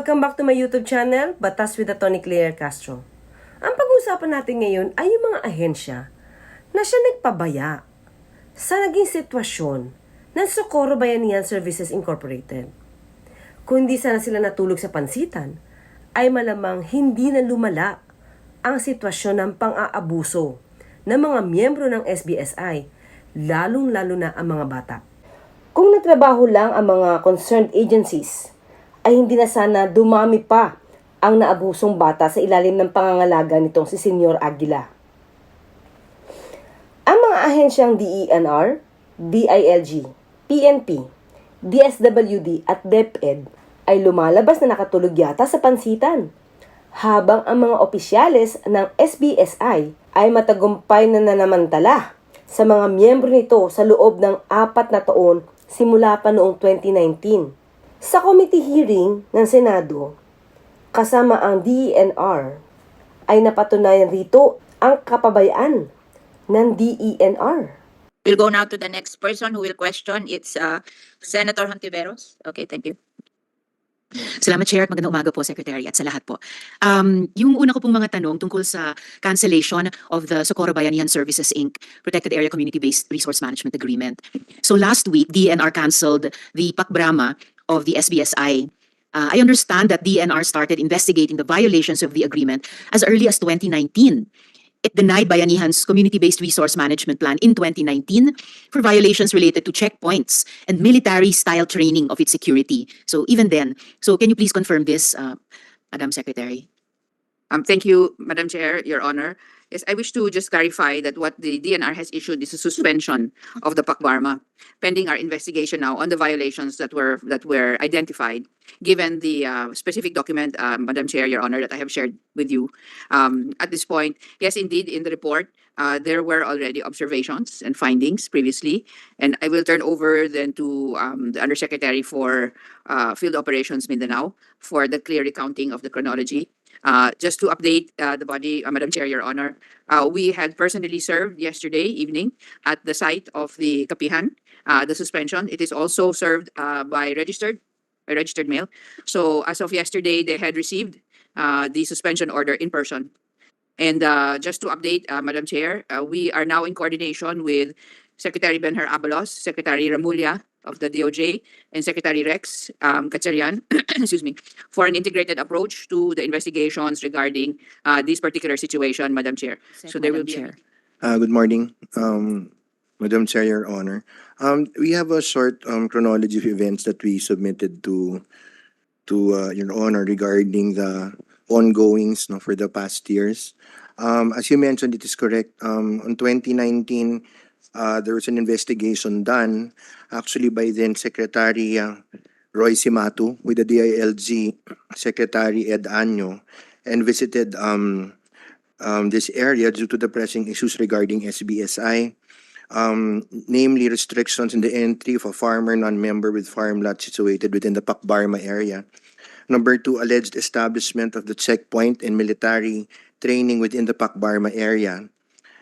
Welcome back to my YouTube channel, Batas with Atty. Claire Castro. Ang pag-uusapan natin ngayon ay yung mga ahensya na siya nagpabaya sa naging sitwasyon ng Socorro Bayanihan Services Incorporated. Kung hindi sana sila natulog sa pansitan, ay malamang hindi na lumala ang sitwasyon ng pang-aabuso ng mga miyembro ng SBSI, lalong-lalo na ang mga bata. Kung natrabaho lang ang mga concerned agencies, ay hindi na sana dumami pa ang naabusong bata sa ilalim ng pangangalaga nitong si Senyor Aguila. Ang mga ahensyang DENR, DILG, PNP, DSWD at DepEd ay lumalabas na nakatulog yata sa pansitan, habang ang mga opisyales ng SBSI ay matagumpay na nanamantala sa mga miyembro nito sa loob ng apat na taon simula pa noong 2019. Sa committee hearing ng Senado, kasama ang DENR, ay napatunayan rito ang kapabayaan ng DENR. We'll go now to the next person who will question. It's uh, Senator Hontiveros. Okay, thank you. Salamat, Chair, at magandang umaga po, Secretary, at sa lahat po. Um, yung una ko pong mga tanong tungkol sa cancellation of the Socorro Bayanihan Services, Inc. Protected Area Community-Based Resource Management Agreement. So last week, DNR canceled the PACBRAMA of the SBSI. Uh, I understand that DNR started investigating the violations of the agreement as early as 2019. It denied Bayanihan's community-based resource management plan in 2019 for violations related to checkpoints and military-style training of its security. So even then, so can you please confirm this, uh, Madam Secretary? Um, thank you, Madam Chair, Your Honor. Yes, I wish to just clarify that what the DNR has issued is a suspension of the PACBARMA pending our investigation now on the violations that were that were identified, given the uh, specific document, uh, Madam Chair, Your Honor, that I have shared with you. Um, at this point, yes, indeed, in the report, uh, there were already observations and findings previously, and I will turn over then to um, the Undersecretary for uh, Field Operations Mindanao for the clear recounting of the chronology. Uh, just to update uh, the body, uh, Madam Chair, Your Honor, uh, we had personally served yesterday evening at the site of the Kapihan, uh, the suspension. It is also served uh, by registered, by registered mail. So as of yesterday, they had received uh, the suspension order in person. And uh, just to update, uh, Madam Chair, uh, we are now in coordination with Secretary Benher Abalos, Secretary Ramulia of the DOJ, and Secretary Rex um, Gatchalian, excuse me, for an integrated approach to the investigations regarding uh, this particular situation, Madam Chair. So there will be. a- Chair. Uh, good morning, um, Madam Chair, Your Honor. Um, we have a short, um, chronology of events that we submitted to, to, uh, Your Honor regarding the ongoings, no, for the past years. Um, as you mentioned, it is correct. Um, on twenty nineteen, uh, there was an investigation done, actually by then Secretary, uh, Roy Simatu with the DILG Secretary Ed Anyo and visited, um, um, this area due to the pressing issues regarding SBSI. Um, namely restrictions in the entry of a farmer non-member with farm lot situated within the Pakbarma area. Number two, alleged establishment of the checkpoint and military training within the Pakbarma area.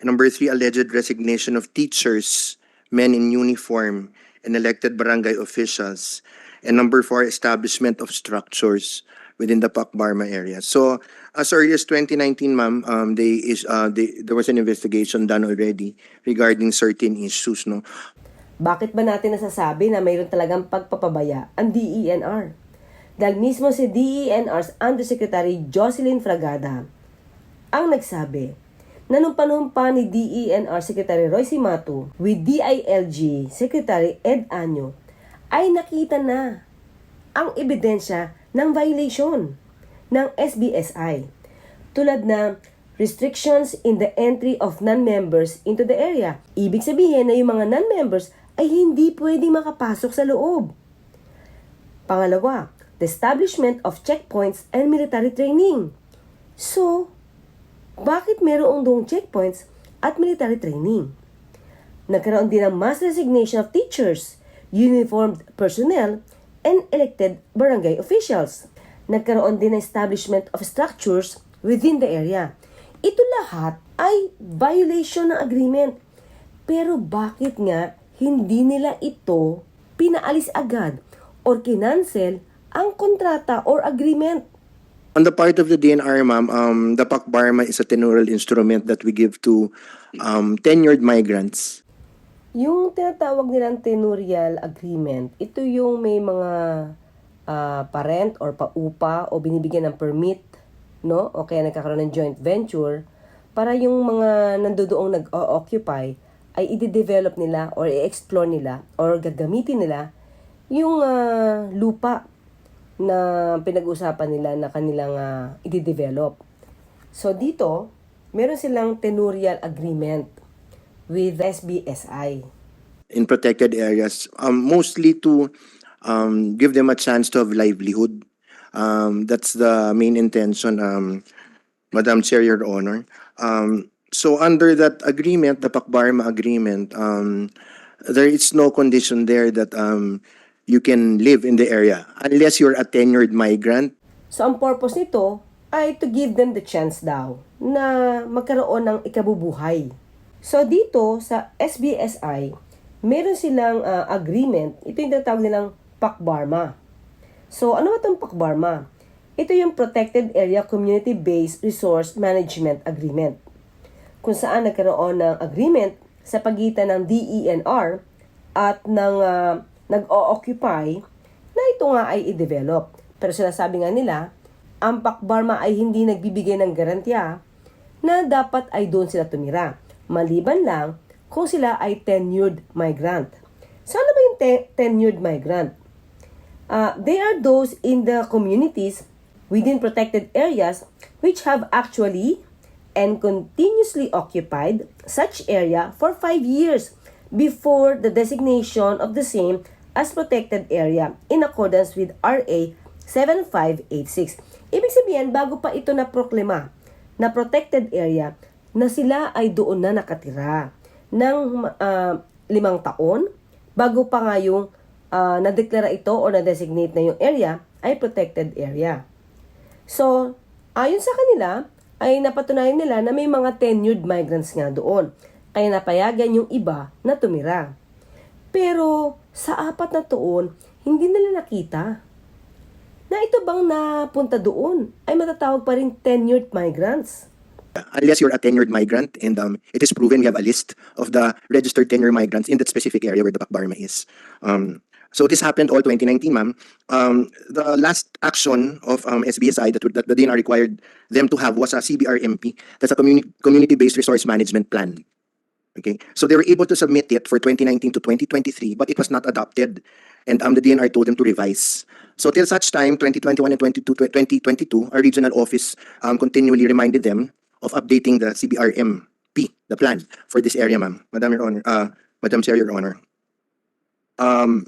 And number three, alleged resignation of teachers, men in uniform, and elected barangay officials. And number four, establishment of structures within the Pakbarma area. So as early as 2019, ma'am, um, they is, uh, they, there was an investigation done already regarding certain issues, no? Bakit ba natin nasasabi na mayroon talagang pagpapabaya ang DENR? Dahil mismo si DENR's Undersecretary Jocelyn Fragada ang nagsabi na nung panahon pa ni DENR Secretary Roy Simato with DILG Secretary Ed Anyo ay nakita na ang ebidensya ng violation ng SBSI tulad na restrictions in the entry of non-members into the area. Ibig sabihin na yung mga non-members ay hindi pwedeng makapasok sa loob. Pangalawa, the establishment of checkpoints and military training. So, bakit meron dong checkpoints at military training? Nagkaroon din ng mass resignation of teachers, uniformed personnel, and elected barangay officials. Nagkaroon din ng establishment of structures within the area. Ito lahat ay violation ng agreement. Pero bakit nga hindi nila ito pinaalis agad or kinancel ang kontrata or agreement. On the part of the DNR, ma'am, um, the PAC-BARMA is a tenurial instrument that we give to um, tenured migrants. Yung tinatawag nilang tenurial agreement, ito yung may mga ah, parent or paupa o binibigyan ng permit, no? O kaya nagkakaroon ng joint venture para yung mga nandodoong nag-occupy ay i-develop nila or i-explore nila or gagamitin nila yung ah, lupa na pinag-usapan nila na kanilang ah, i-develop. So dito, meron silang tenurial agreement with SBSI. in protected areas, um, mostly to um, give them a chance to have livelihood. Um, that's the main intention, um, Madam Chair, Your Honor. Um, so under that agreement, the Pakbarma agreement, um, there is no condition there that um, you can live in the area unless you're a tenured migrant So, ang purpose nito ay to give them the chance daw na magkaroon ng ikabubuhay. So, dito sa SBSI, meron silang ah, agreement. Ito yung tinatawag nilang PACBARMA. So, ano ba itong PACBARMA? Ito yung Protected Area Community-Based Resource Management Agreement. Kung saan nagkaroon ng agreement sa pagitan ng DENR at ng ah, nag-o-occupy na ito nga ay i-develop. Pero sinasabi nga nila, ang Pakbarma ay hindi nagbibigay ng garantiya na dapat ay doon sila tumira. Maliban lang kung sila ay tenured migrant. So ano ba yung te- tenured migrant? Uh, they are those in the communities within protected areas which have actually and continuously occupied such area for five years before the designation of the same as protected area in accordance with RA 7586. Ibig sabihin, bago pa ito na proklima na protected area, na sila ay doon na nakatira ng ah, limang taon bago pa nga yung ah, nadeklara ito o na-designate na yung area ay protected area. So, ayon sa kanila, ay napatunayan nila na may mga tenured migrants nga doon. Kaya napayagan yung iba na tumira. Pero sa apat na taon, hindi nila nakita na ito bang napunta doon ay matatawag pa rin tenured migrants. unless you're a tenured migrant and um, it is proven you have a list of the registered tenured migrants in that specific area where the Pakbarma is. Um, so this happened all 2019, ma'am. Um, the last action of um, SBSI that, that the DNR required them to have was a CBRMP. That's a community community-based resource management plan. Okay, so they were able to submit it for 2019 to 2023, but it was not adopted, and um, the DNR told them to revise. So till such time, 2021 and 22, 2022, our regional office um, continually reminded them of updating the CBRMP, the plan for this area, ma'am. Madam Your Honor, uh, Madam Chair, Your Honor. Um,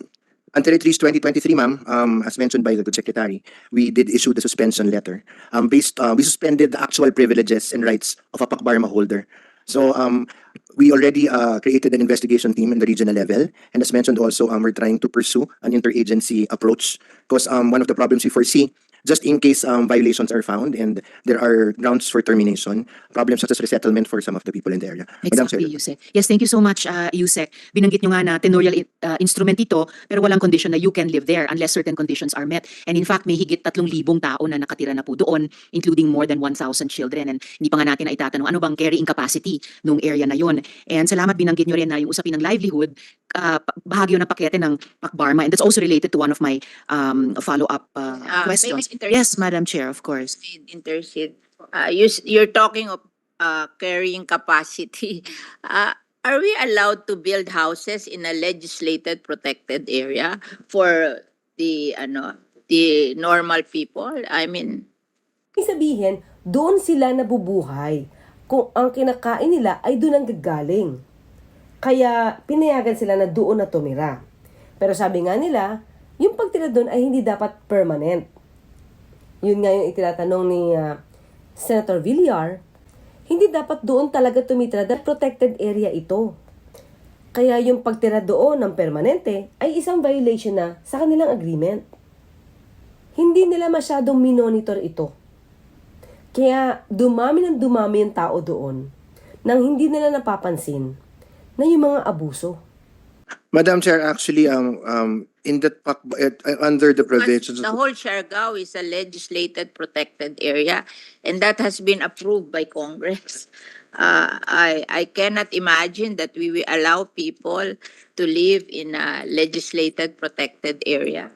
until at least 2023, ma'am, um, as mentioned by the good secretary, we did issue the suspension letter. Um, based, uh, we suspended the actual privileges and rights of a Pakbarma holder. So, um, we already, uh, created an investigation team in the regional level. And as mentioned also, um, we're trying to pursue an interagency approach because, um, one of the problems we foresee just in case um, violations are found and there are grounds for termination, problems such as resettlement for some of the people in the area. Madam Chair. Exactly, Yusek. Yes, thank you so much, uh, Yusek. Binanggit nyo nga na tenorial uh, instrument ito, pero walang condition na you can live there unless certain conditions are met. And in fact, may higit tatlong libong tao na nakatira na po doon, including more than 1,000 children. And hindi pa nga natin na itatanong ano bang carrying capacity nung area na yon. And salamat binanggit nyo rin na yung usapin ng livelihood, uh, yun ng pakete ng Pakbarma. And that's also related to one of my um, follow-up uh, may questions. Yes, Madam Chair, of course. intercede. Uh, you, you're talking of uh, carrying capacity. Uh, are we allowed to build houses in a legislated protected area for the ano the normal people? I mean, Ibig sabihin, doon sila nabubuhay. Kung ang kinakain nila ay doon ang gagaling. Kaya pinayagan sila na doon na tumira. Pero sabi nga nila, yung pagtira doon ay hindi dapat permanent. Yun nga yung itinatanong ni ah, Senator Villar, hindi dapat doon talaga tumitira dahil protected area ito. Kaya yung pagtira doon ng permanente ay isang violation na sa kanilang agreement. Hindi nila masyadong minonitor ito. Kaya dumami ng dumami yung tao doon nang hindi nila napapansin na yung mga abuso. Madam Chair, actually, um, um, in that, pac- uh, under the provisions the whole Siargao is a legislated protected area, and that has been approved by Congress. Uh, I, I cannot imagine that we will allow people to live in a legislated protected area.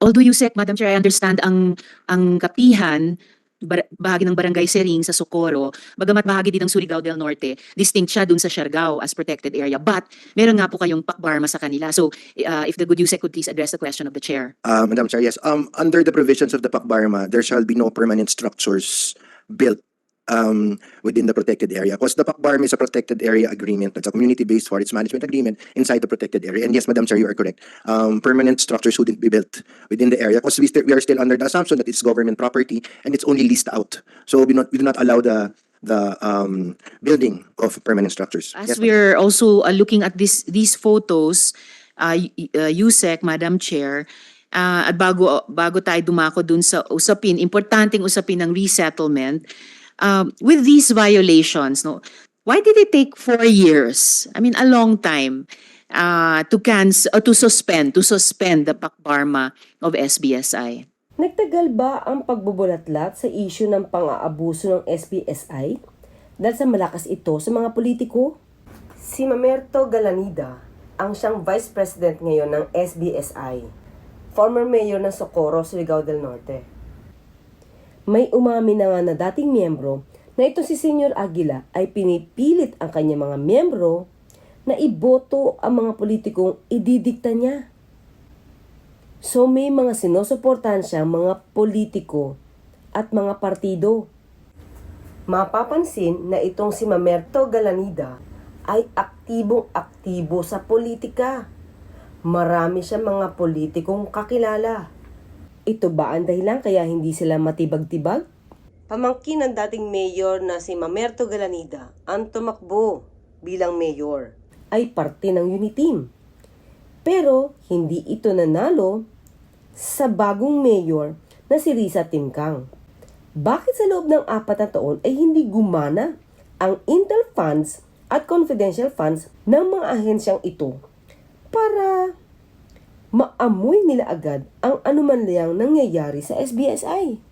Although Yusek, Madam Chair, I understand ang ang kapihan bar- bahagi ng Barangay Sering sa Socorro, bagamat bahagi din ng Surigao del Norte, distinct siya dun sa Siargao as protected area. But meron nga po kayong pakbarma sa kanila. So uh, if the good Yusek could please address the question of the chair. Uh, Madam Chair, yes, um, under the provisions of the PACBARMA, there shall be no permanent structures built um, within the protected area. Because the PACBARMA is a protected area agreement. It's a community-based forest management agreement inside the protected area. And yes, Madam Chair, you are correct. Um, permanent structures shouldn't be built within the area because we, we are still under the assumption that it's government property and it's only leased out. So we not we do not allow the the um, building of permanent structures. As Yes, Madam- we're also uh, looking at this these photos, uh, y- uh, Yusek, Madam Chair, uh, at bago bago tayo dumako dun sa usapin, importanteng usapin ng resettlement, um, with these violations, no, why did it take four years? I mean, a long time uh, to cancel, uh, to suspend, to suspend the Pakbarma of SBSI. Nagtagal ba ang pagbubulatlat sa isyu ng pang-aabuso ng SPSI? Dahil sa malakas ito sa mga politiko? Si Mamerto Galanida, ang siyang Vice President ngayon ng SBSI, former mayor ng Socorro, Surigao del Norte. May umami na nga na dating miyembro na ito si Senyor Aguila ay pinipilit ang kanyang mga miyembro na iboto ang mga politikong ididikta niya. So may mga sinusuportahan siyang mga politiko at mga partido. Mapapansin na itong si Mamerto Galanida ay aktibong aktibo sa politika. Marami siya mga politikong kakilala. Ito ba ang dahilan kaya hindi sila matibag-tibag? Pamangkin ng dating mayor na si Mamerto Galanida ang tumakbo bilang mayor ay parte ng Uniteam. Pero hindi ito nanalo sa bagong mayor na si Risa Timkang. Bakit sa loob ng apat na taon ay hindi gumana ang Intel funds at confidential funds ng mga ahensyang ito para maamoy nila agad ang anumanlayang nangyayari sa SBSI?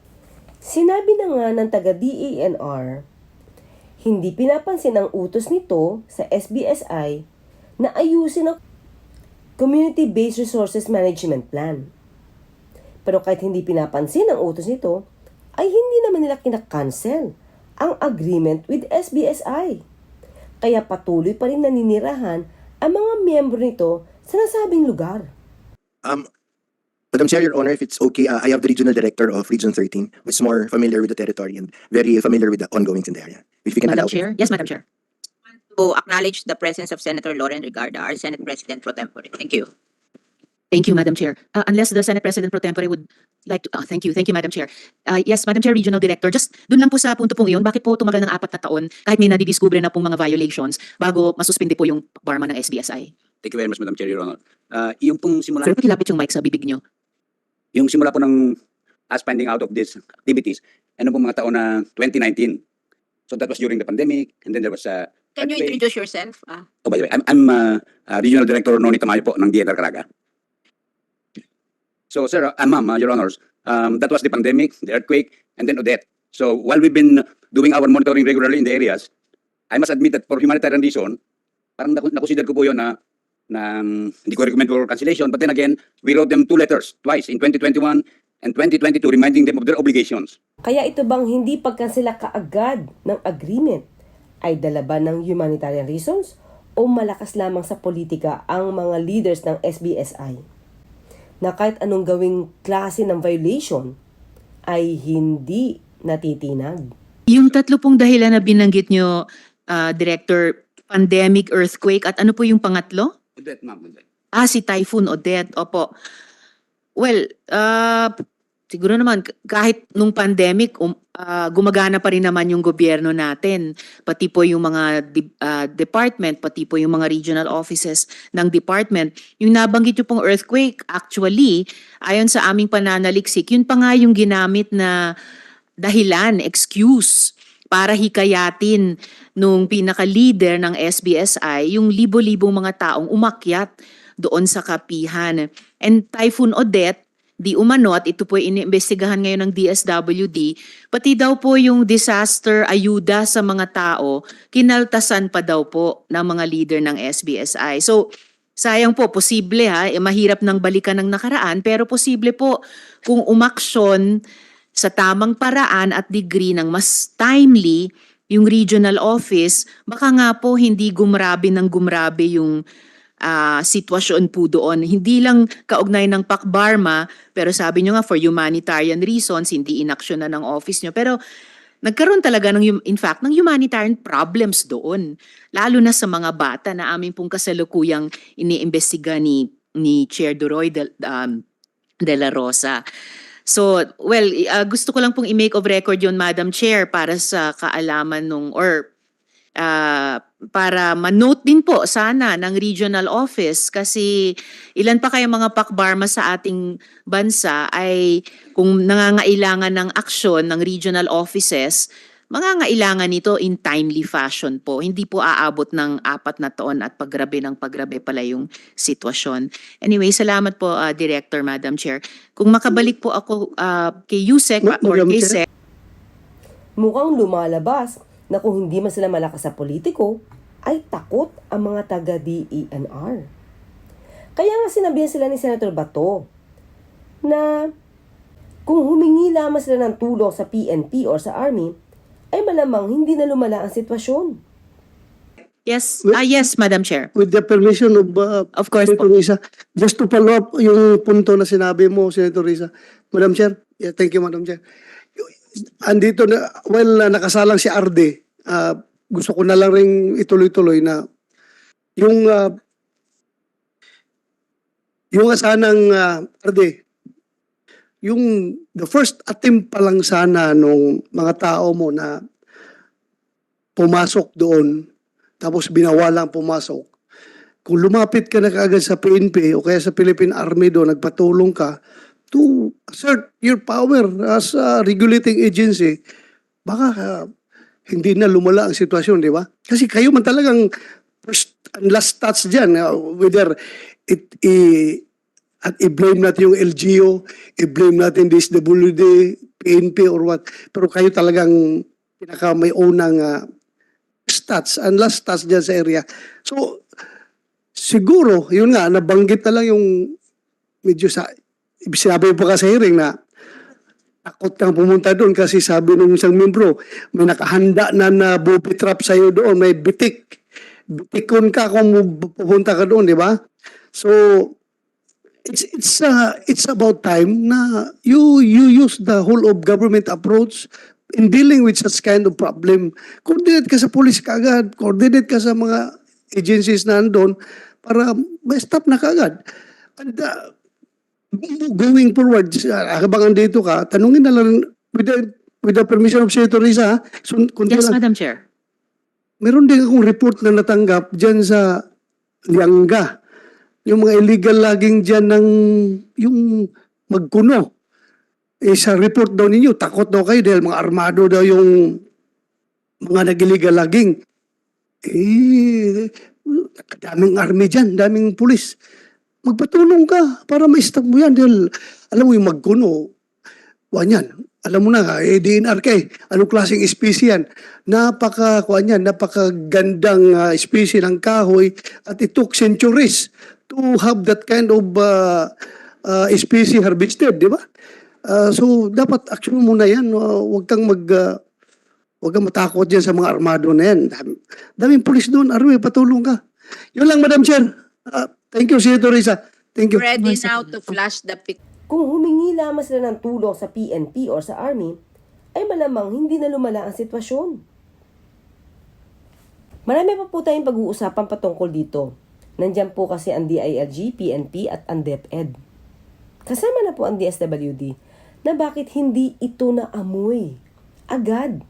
Sinabi na nga ng taga-DENR, hindi pinapansin ang utos nito sa SBSI na ayusin ang Community-Based Resources Management Plan. Pero kahit hindi pinapansin ang utos nito, ay hindi naman nila kinakancel ang agreement with SBSI. Kaya patuloy pa rin naninirahan ang mga miyembro nito sa nasabing lugar. Um, Madam Chair, Your Honor, if it's okay, uh, I have the regional director of Region 13, who's more familiar with the territory and very familiar with the ongoings in the area. If you can Madam allow. Chair? Yes, Madam Chair. To acknowledge the presence of Senator Lauren Regarda, our Senate President pro tempore. Thank you. Thank you, Madam Chair. Uh, unless the Senate President Pro Tempore would like to, oh, thank you, thank you, Madam Chair. Uh, yes, Madam Chair, Regional Director, just dun lang po sa punto pong iyon, bakit po tumagal ng apat na taon kahit may nadidiskubre na pong mga violations bago masuspindi po yung barma ng SBSI? Thank you very much, Madam Chair, Your Honor. Uh, yung pong simula, Sir, pakilapit yung mic sa bibig nyo. yung simula po ng us finding out of these activities, ano pong mga taon na 2019. So that was during the pandemic, and then there was uh, Can you introduce yourself? Ah, oh by the way, I'm, I'm uh, uh, Regional Director Noni Tamayo po ng DNR Caraga. So sir, uh, ma'am, uh, Your Honors, um, that was the pandemic, the earthquake, and then Odette. So while we've been doing our monitoring regularly in the areas, I must admit that for humanitarian reason, parang nakonsider ko po yun na, na um, hindi ko recommend for cancellation. But then again, we wrote them two letters, twice, in 2021 and 2022, reminding them of their obligations. Kaya ito bang hindi pagkansela kaagad ng agreement ay dala ba ng humanitarian reasons o malakas lamang sa politika ang mga leaders ng SBSI? Na kahit anong gawing klase ng violation ay hindi natitinag. Yung tatlo pong dahilan na binanggit nyo, uh, Director, pandemic, earthquake, at ano po yung pangatlo? Odette, ma'am, Odette. Ah, si Typhoon Odette. Opo. Well, uh, siguro naman kahit nung pandemic, um, ah, gumagana pa rin naman yung gobyerno natin. Pati po yung mga di- ah, department, pati po yung mga regional offices ng department. Yung nabanggit yung pong earthquake, actually, ayon sa aming pananaliksik, yun pa nga yung ginamit na dahilan, excuse para hikayatin nung pinaka-leader ng SBSI yung libo-libong mga taong umakyat doon sa kapihan. And Typhoon Odette, di umano at ito po iniimbestigahan ngayon ng DSWD, pati daw po yung disaster ayuda sa mga tao, kinaltasan pa daw po ng mga leader ng SBSI. So, sayang po, posible ha, eh, mahirap nang balikan ng nakaraan, pero posible po kung umaksyon sa tamang paraan at degree ng mas timely yung regional office, baka nga po hindi gumrabe ng gumrabe yung ah, sitwasyon po doon. Hindi lang kaugnay ng Pakbarma, pero sabi nyo nga for humanitarian reasons, hindi inaksyon na ng office nyo. Pero nagkaroon talaga ng, in fact, ng humanitarian problems doon. Lalo na sa mga bata na amin pong kasalukuyang iniimbestiga ni, ni Chair Duroy de, um, de la Rosa. So, well, ah, gusto ko lang pong i-make of record yon Madam Chair, para sa kaalaman nung, or ah, para manote din po sana ng regional office. Kasi ilan pa kaya mga pakbarma sa ating bansa ay kung nangangailangan ng aksyon ng regional offices, mangangailangan nito in timely fashion po. Hindi po aabot ng apat na taon at paggrabe ng paggrabe pala yung sitwasyon. Anyway, salamat po ah, Director, Madam Chair. Kung makabalik po ako ah, kay Yusek Ma- or Madam kay? Sec, Mukhang lumalabas na kung hindi man sila malakas sa politiko, ay takot ang mga taga-DENR. Kaya nga sinabihan sila ni Senator Bato na kung humingi lamang sila ng tulong sa PNP or sa Army, ay malamang hindi na lumala ang sitwasyon. yes, ah yes, Madam Chair. With the permission of uh, Of course po. Senator Risa, just to follow up yung punto na sinabi mo, Senator Risa. Madam Chair, yeah, thank you, Madam Chair. Andito na, well, uh, nakasalang si Arde. Uh, gusto ko na lang rin ituloy-tuloy na yung uh, yung sanang uh, Arde, yung the first attempt pa lang sana nung mga tao mo na pumasok doon, tapos binawalang pumasok, kung lumapit ka na kaagad sa PNP o kaya sa Philippine Army doon, nagpatulong ka to assert your power as a regulating agency, baka uh, hindi na lumala ang sitwasyon, di ba? Kasi kayo man talagang first and last touch dyan, uh, whether it, i, at i-blame natin yung LGO, i-blame natin DSWD, PNP or what, pero kayo talagang pinaka may unang uh, stats and last stats dyan sa area. So, siguro, yun nga, nabanggit na lang yung medyo sa, sinabi po ka sa hearing na takot kang pumunta doon kasi sabi ng isang membro, may nakahanda na na booby trap sa'yo doon, may bitik. Bitikon ka kung pupunta ka doon, di ba? So, it's it's uh, it's about time na you you use the whole of government approach in dealing with such kind of problem. Coordinate ka sa police kagad, coordinate ka sa mga agencies na andun para may stop na kagad. And uh, going forward, uh, habang andito ka, tanungin na lang with the, with the permission of Senator Risa, so, Yes, lang, Madam Chair. meron din akong report na natanggap dyan sa Lianga. Yung mga illegal laging dyan ng yung magkuno. Eh, sa report daw ninyo, takot daw kayo dahil mga armado daw yung mga nag-illegal laging. Eh, daming army dyan, daming pulis. Magpatulong ka para ma-stop mo yan dahil alam mo yung magkuno, Kuan yan. Alam mo na, eh, DNR ka eh. Anong klaseng species yan? Napaka, kuan yan, napakagandang uh, species ng kahoy at it took centuries to have that kind of uh, uh, species harvested, di ba? Uh, so, dapat action mo muna yan. Uh, huwag kang mag... Uh, huwag kang matakot dyan sa mga armado na yan. Dam- Daming pulis doon. Army, patulong ka. Yun lang, Madam Chair. Uh, thank you, Senator Risa. Thank you. Ready now to flash the picture. Kung humingi lamang sila ng tulong sa PNP or sa Army, ay malamang hindi na lumala ang sitwasyon. Marami pa po tayong pag-uusapan patungkol dito. Nandyan po kasi ang DILG, PNP at ang DepEd. Kasama na po ang DSWD na bakit hindi ito naamoy agad.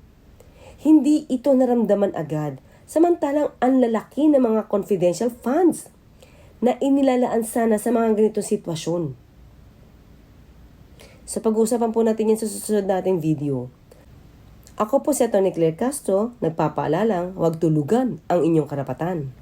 Hindi ito naramdaman agad samantalang ang lalaki ng mga confidential funds na inilalaan sana sa mga ganitong sitwasyon. So pag-uusapan po natin yan sa susunod nating video. Ako po si Atty. Claire Castro, nagpapaalalang huwag tulugan ang inyong karapatan.